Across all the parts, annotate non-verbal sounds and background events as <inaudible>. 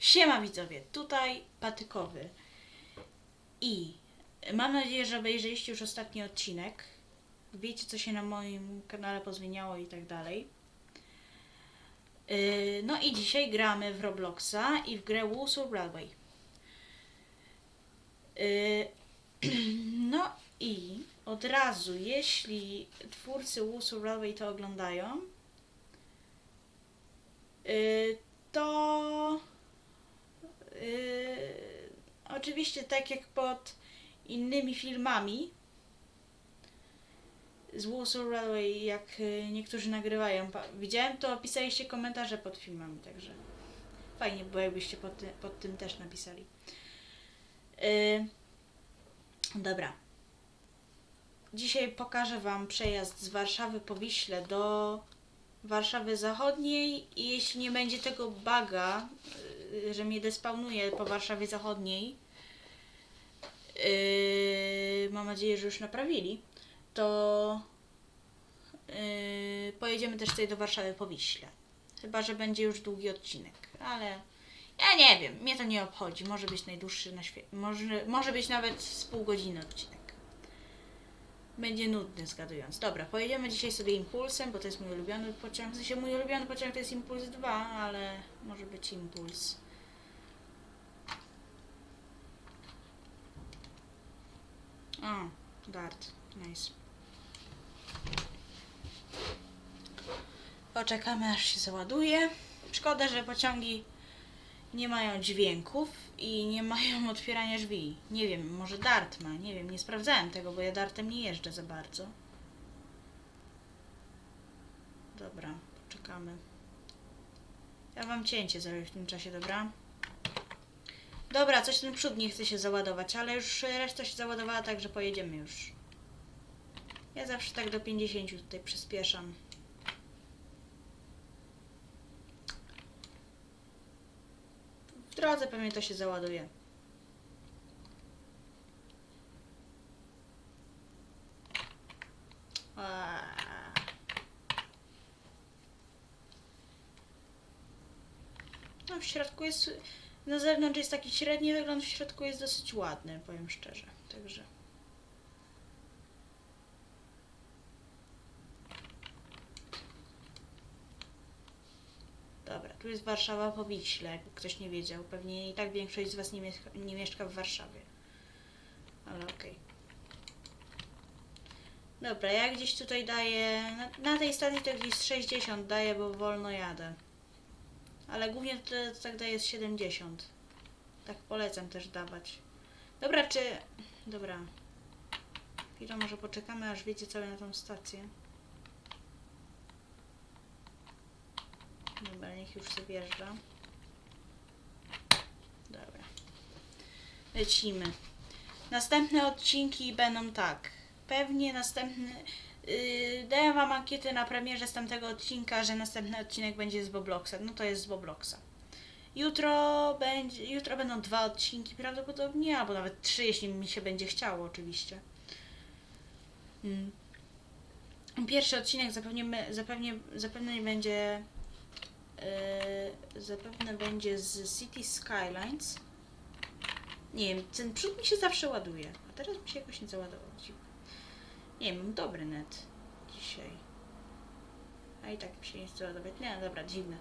Siema widzowie, tutaj Patykowy. I mam nadzieję, że obejrzeliście już ostatni odcinek. Wiecie, co się na moim kanale pozmieniało i tak dalej. Yy, No i dzisiaj gramy w Robloxa i w grę Warsaw Railway. Yy, No i od razu, jeśli twórcy Warsaw Railway to oglądają, yy, to oczywiście tak jak pod innymi filmami z Warsaw Railway, jak y, niektórzy nagrywają. Widziałem to, pisaliście komentarze pod filmami, także fajnie było jakbyście pod, ty- pod tym też napisali. Yy, dobra. Dzisiaj pokażę Wam przejazd z Warszawy po Wiśle do Warszawy Zachodniej i jeśli nie będzie tego baga, y, że mnie despawnuje po Warszawie Zachodniej, yy, mam nadzieję, że już naprawili, to yy, pojedziemy też tutaj do Warszawy po Wiśle. Chyba, że będzie już długi odcinek, ale ja nie wiem, mnie to nie obchodzi. Może być najdłuższy na świecie. Może, może być nawet z pół godziny odcinek. Będzie nudny, zgadując. Dobra, pojedziemy dzisiaj sobie impulsem, bo to jest mój ulubiony pociąg. W sensie mój ulubiony pociąg to jest Impuls 2, ale może być impuls. O, dart. Nice. Poczekamy aż się załaduje. Szkoda, że pociągi nie mają dźwięków i nie mają <laughs> otwierania drzwi. Nie wiem, może Dart ma, nie wiem, nie sprawdzałem tego, bo ja Dartem nie jeżdżę za bardzo. Dobra, poczekamy. Ja mam cięcie zrobię w tym czasie, dobra? Dobra, coś ten przód nie chce się załadować, ale już reszta się załadowała, także pojedziemy już. Ja zawsze tak do 50 tutaj przyspieszam. W drodze pewnie to się załaduje. No w środku jest, na zewnątrz jest taki średni wygląd, w środku jest dosyć ładny, powiem szczerze. Także. Dobra, tu jest Warszawa po Wiśle, ktoś nie wiedział. Pewnie i tak większość z Was nie, mieszka, nie mieszka w Warszawie. Ale okej. Dobra, ja gdzieś tutaj daję. Na, na tej stacji to gdzieś z 60 daję, bo wolno jadę. Ale głównie tak daję z 70. Tak polecam też dawać. Dobra, czy. Dobra. Chwilę może poczekamy, aż wiecie cały na tą stację. Dobra, niech już sobie wjeżdża. Dobra. Lecimy. Następne odcinki będą tak. Pewnie następny. Yy, wam ankietę na premierze z tamtego odcinka, że następny odcinek będzie z Bobloxa. No to jest z Bobloxa. Jutro będzie. Jutro będą dwa odcinki prawdopodobnie, albo nawet trzy, jeśli mi się będzie chciało, oczywiście. Mm. Pierwszy odcinek zapewne, zapewne, zapewne będzie Yy, zapewne będzie z City Skylines. Nie wiem, ten przód mi się zawsze ładuje, a teraz mi się jakoś nie załadował. Nie mam dobry net dzisiaj. A i tak mi się nie chce ładować. Nie, no dobra, dziwne.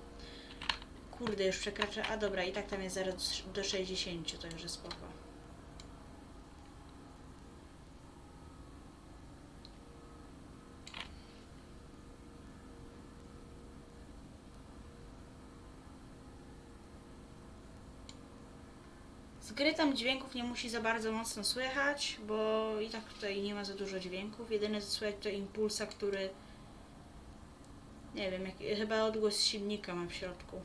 Kurde, już przekracza. A dobra, i tak tam jest zaraz do 60, także spoko. Z gry tam dźwięków nie musi za bardzo mocno słychać, bo i tak tutaj nie ma za dużo dźwięków. Jedyne co słychać to impulsa, który nie wiem, jak, chyba odgłos silnika ma w środku.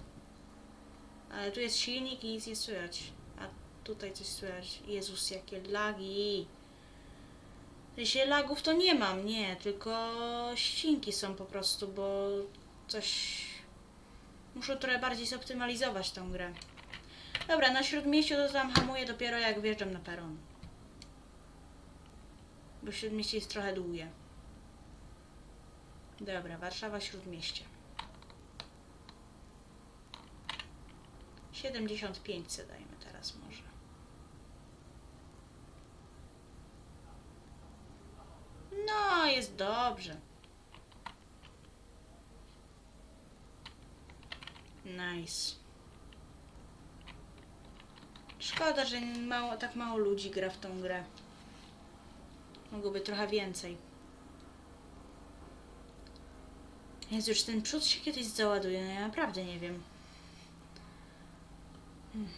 Ale tu jest silnik i nic nie słychać. A tutaj coś słychać. Jezus, jakie lagi. Jeśli lagów to nie mam, nie, tylko ścinki są po prostu, bo coś... Muszę trochę bardziej zoptymalizować tą grę. Dobra, na śródmieściu to tam hamuję dopiero jak wjeżdżam na peron. Bo śródmieście jest trochę długie. Dobra, Warszawa śródmieście. 75 se dajmy teraz może. No, jest dobrze. Nice. Szkoda, że mało, tak mało ludzi gra w tą grę. Mogłoby trochę więcej. Jezu, już ten przód się kiedyś załaduje, no ja naprawdę nie wiem. Hmm.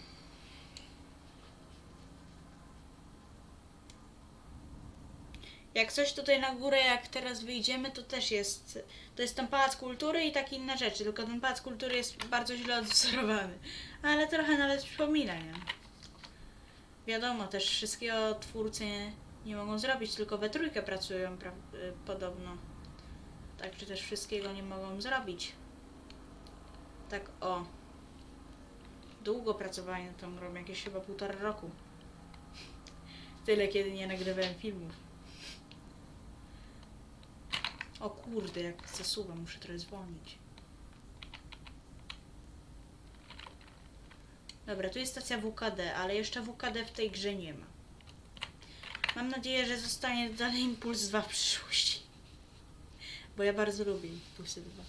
Jak coś tutaj na górę, jak teraz wyjdziemy, to też jest. To jest ten pałac kultury i takie inne rzeczy, tylko ten pałac kultury jest bardzo źle odwzorowany. Ale trochę nawet przypomina, nie? Wiadomo, też wszystkiego twórcy nie, mogą zrobić, tylko we trójkę pracują pra- podobno. Także też wszystkiego nie mogą zrobić. Tak o. Długo pracowali nad tą grą, jakieś chyba półtora roku. <laughs> Tyle, kiedy nie nagrywałem filmów. O kurde, jak zasuwam, muszę trochę zwolnić. Dobra, tu jest stacja WKD, ale jeszcze WKD w tej grze nie ma. Mam nadzieję, że zostanie dalej Impuls 2 w przyszłości. Bo ja bardzo lubię Impulsy 2.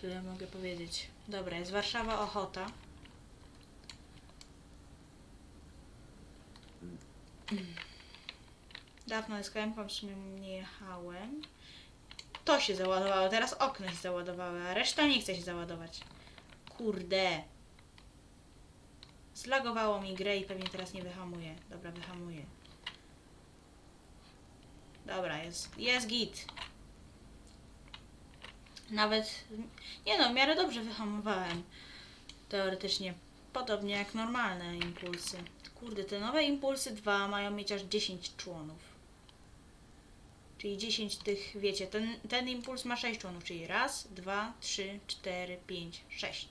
Tyle mogę powiedzieć. Dobra, jest Warszawa Ochota. Dawno KM w sumie nie jechałem. To się załadowało, teraz okno się załadowały, a reszta nie chce się załadować. Kurde. Zlagowało mi grę i pewnie teraz nie wyhamuje. Dobra, wyhamuje. Dobra, jest, jest git. Nawet, nie no, w miarę dobrze wyhamowałem. Teoretycznie. Podobnie jak normalne impulsy. Kurde, te nowe impulsy 2 mają mieć aż 10 członów. Czyli 10 tych, wiecie, ten, ten impuls ma 6 członów, czyli raz, dwa, trzy, cztery, pięć, sześć.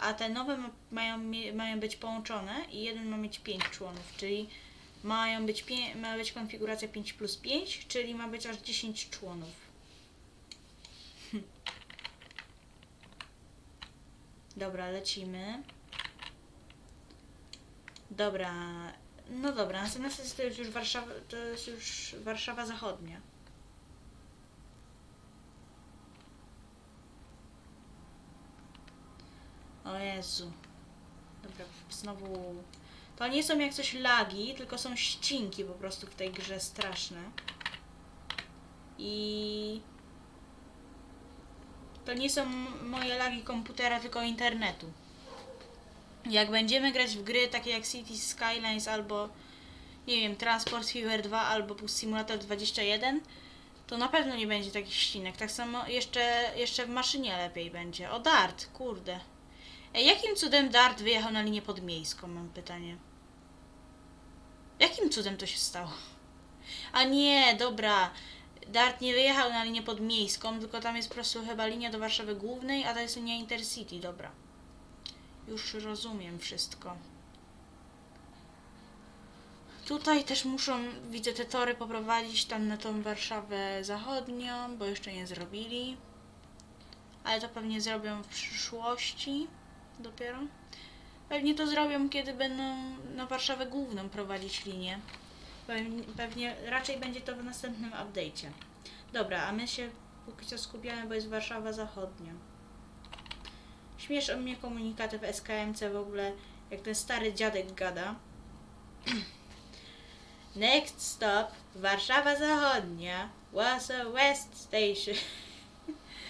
A te nowe ma, mają, mają być połączone i jeden ma mieć 5 członów, czyli mają być, ma być konfiguracja 5 plus 5, czyli ma być aż 10 członów. <laughs> Dobra, lecimy. Dobra, no dobra, następna stacja to jest już Warszawa, to jest już Warszawa Zachodnia. O Jezu. Dobra, znowu... To nie są jak coś lagi, tylko są ścinki po prostu w tej grze straszne. I... To nie są moje lagi komputera, tylko internetu. Jak będziemy grać w gry takie jak City Skylines albo nie wiem, Transport Fever 2 albo Simulator 21, to na pewno nie będzie takich ścinek. Tak samo jeszcze, jeszcze w maszynie lepiej będzie. O Dart, kurde. Jakim cudem Dart wyjechał na linię podmiejską, mam pytanie. Jakim cudem to się stało? A nie, dobra. Dart nie wyjechał na linię podmiejską, tylko tam jest po prostu chyba linia do Warszawy Głównej, a to jest linia Intercity, dobra. Już rozumiem wszystko. Tutaj też muszą, widzę, te tory poprowadzić tam na tą Warszawę Zachodnią, bo jeszcze nie zrobili. Ale to pewnie zrobią w przyszłości dopiero. Pewnie to zrobią, kiedy będą na Warszawę Główną prowadzić linię. Pewnie, pewnie raczej będzie to w następnym update'cie. Dobra, a my się póki co skupiamy, bo jest Warszawa Zachodnia. Śmieszą mnie komunikaty w SKMC w ogóle, jak ten stary dziadek gada. <clears throat> Next stop, Warszawa Zachodnia, Warsaw West Station.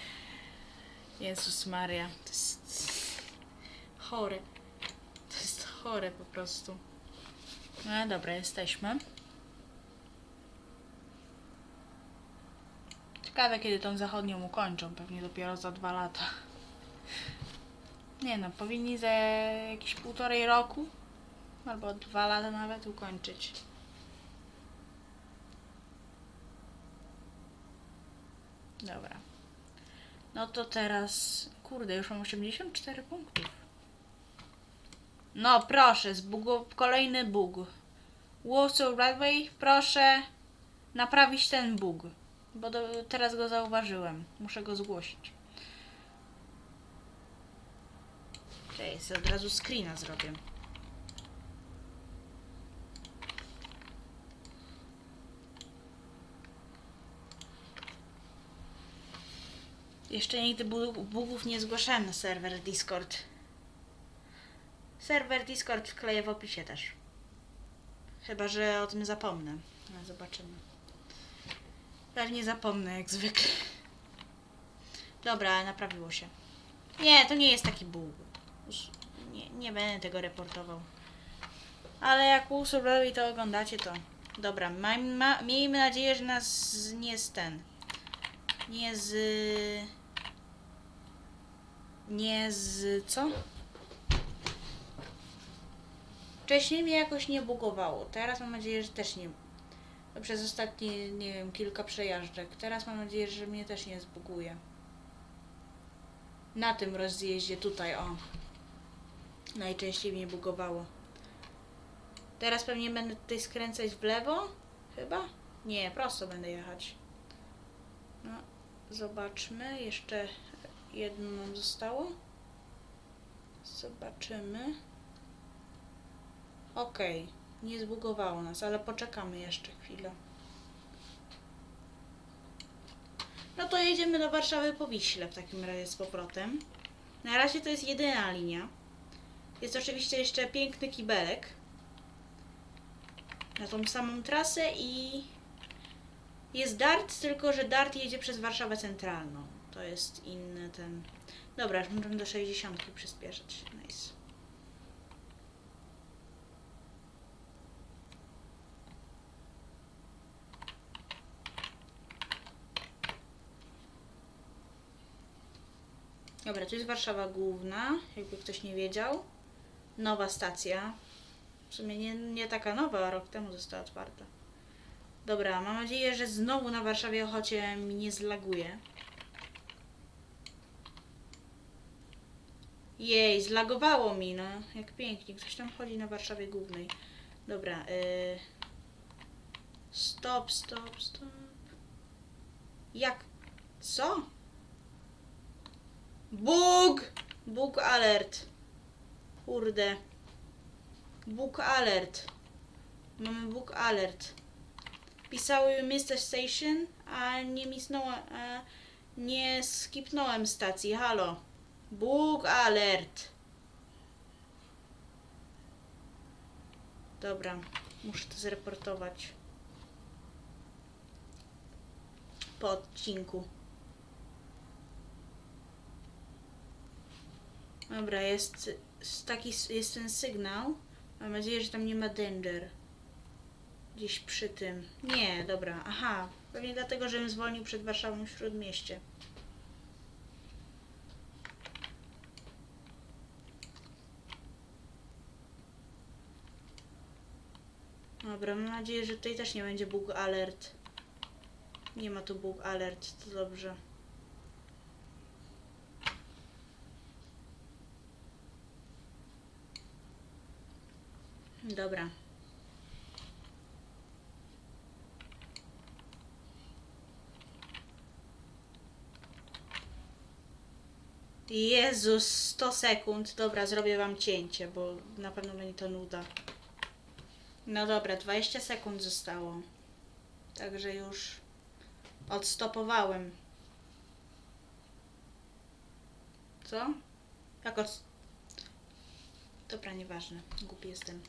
<laughs> Jezus Maria, to jest chore. To jest chore po prostu. No dobra, jesteśmy. Ciekawe, kiedy tą zachodnią ukończą. Pewnie dopiero za dwa lata. Nie no, powinni za jakieś półtorej roku albo dwa lata nawet ukończyć. Dobra. No to teraz, kurde, już mam 84 punktów. No proszę, zbugu... kolejny bug. Warsaw Railway, proszę naprawić ten bug. Bo do... teraz go zauważyłem. Muszę go zgłosić. Ej, sobie od razu screena zrobię. Jeszcze nigdy bu- bugów nie zgłaszałem na serwer Discord. Serwer Discord wkleję w opisie też. Chyba, że o tym zapomnę. No, zobaczymy. Pewnie zapomnę, jak zwykle. Dobra, naprawiło się. Nie, to nie jest taki bóg. Już nie, nie będę tego reportował. Ale jak usurowi to oglądacie, to... Dobra, ma, ma, miejmy nadzieję, że nas nie z ten... Nie z... Nie z... co? Wcześniej mnie jakoś nie bugowało. Teraz mam nadzieję, że też nie... Przez ostatnie, nie wiem, kilka przejażdżek. Teraz mam nadzieję, że mnie też nie zbuguje. Na tym rozjeździe tutaj, o. Najczęściej mnie bugowało. Teraz pewnie będę tutaj skręcać w lewo? Chyba? Nie, prosto będę jechać. No, zobaczmy. Jeszcze jedno nam zostało. Zobaczymy. Okej, nie zbugowało nas, ale poczekamy jeszcze chwilę. No to jedziemy do Warszawy po Wiśle w takim razie z powrotem. Na razie to jest jedyna linia. Jest oczywiście jeszcze piękny kibelek. Na tą samą trasę i jest Dart, tylko że Dart jedzie przez Warszawę Centralną. To jest inny ten... Dobra, już możemy do 60 przyspieszać. Nice. Dobra, tu jest Warszawa Główna, jakby ktoś nie wiedział. Nowa stacja. W sumie nie, nie taka nowa, rok temu została otwarta. Dobra, mam nadzieję, że znowu na Warszawie Ochocie mi nie zlaguje. Jej, zlagowało mi, no. Jak pięknie. Ktoś tam chodzi na Warszawie Głównej. Dobra, y... Stop, stop, stop. Jak? Co? Bóg! Bóg alert. Kurde. Bóg alert. Mamy Bóg alert. Pisały Mr. Station, a nie misnąłem, a nie skipnąłem stacji. Halo. Bóg alert. Dobra, muszę to zreportować. Po odcinku. Dobra, jest taki jest ten sygnał. Mam nadzieję, że tam nie ma danger. Gdzieś przy tym. Nie, dobra, aha. Pewnie dlatego, żebym zwolnił przed Warszawą w Śródmieście. Dobra, mam nadzieję, że tutaj też nie będzie bug alert. Nie ma tu bug alert, to dobrze. Dobra. Jezus, 100 sekund. Dobra, zrobię wam cięcie, bo na pewno będzie to nuda. No dobra, 20 sekund zostało. Także już odstopowałem. Co? Jak od... Dobra, nieważne. Głupi jestem.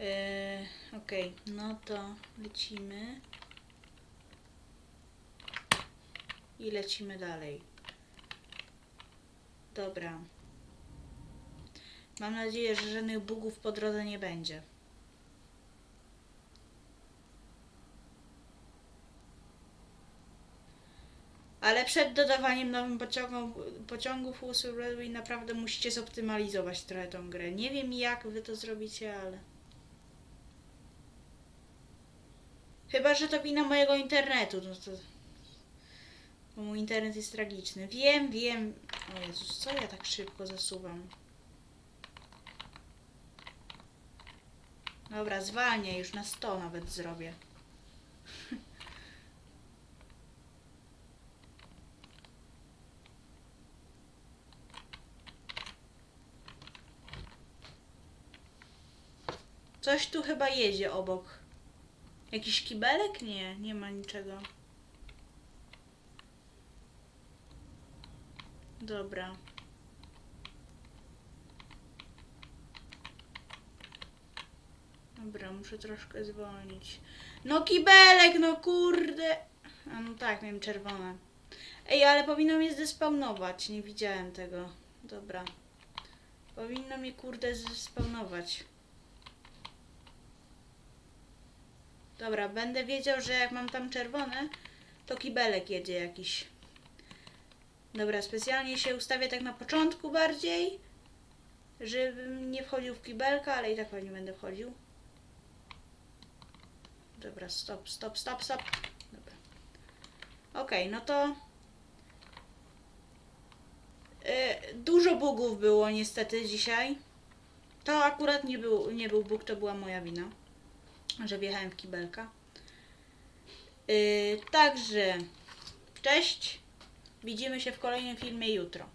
Yy, Okej, no to lecimy. I lecimy dalej. Dobra. Mam nadzieję, że żadnych bugów po drodze nie będzie. Ale przed dodawaniem nowym pociągów, pociągów Usul Railway naprawdę musicie zoptymalizować trochę tą grę. Nie wiem jak wy to zrobicie, ale... Chyba, że to wina mojego internetu. No to... Bo mój internet jest tragiczny. Wiem, wiem. O Jezus, co ja tak szybko zasuwam? Dobra, zwalnię. Już na 100 nawet zrobię. <laughs> Coś tu chyba jedzie obok. Jakiś kibelek? Nie, nie ma niczego. Dobra. Dobra, muszę troszkę zwolnić. No kibelek, no kurde. A no tak, miałem czerwone. Ej, ale powinno mnie zdespawnować. Nie widziałem tego. Dobra. Powinno mnie kurde zdespawnować. Dobra, będę wiedział, że jak mam tam czerwone, to kibelek jedzie jakiś. Dobra, specjalnie się ustawię tak na początku bardziej, żebym nie wchodził w kibelka, ale i tak pewnie będę wchodził. Dobra, stop, stop, stop, stop. Dobra. Okej, no to... Y, dużo bugów było niestety dzisiaj. To akurat nie był, nie był bóg, to była moja wina, że wjechałem w kibelka. Y, także, cześć. Widzimy się w kolejnym filmie jutro.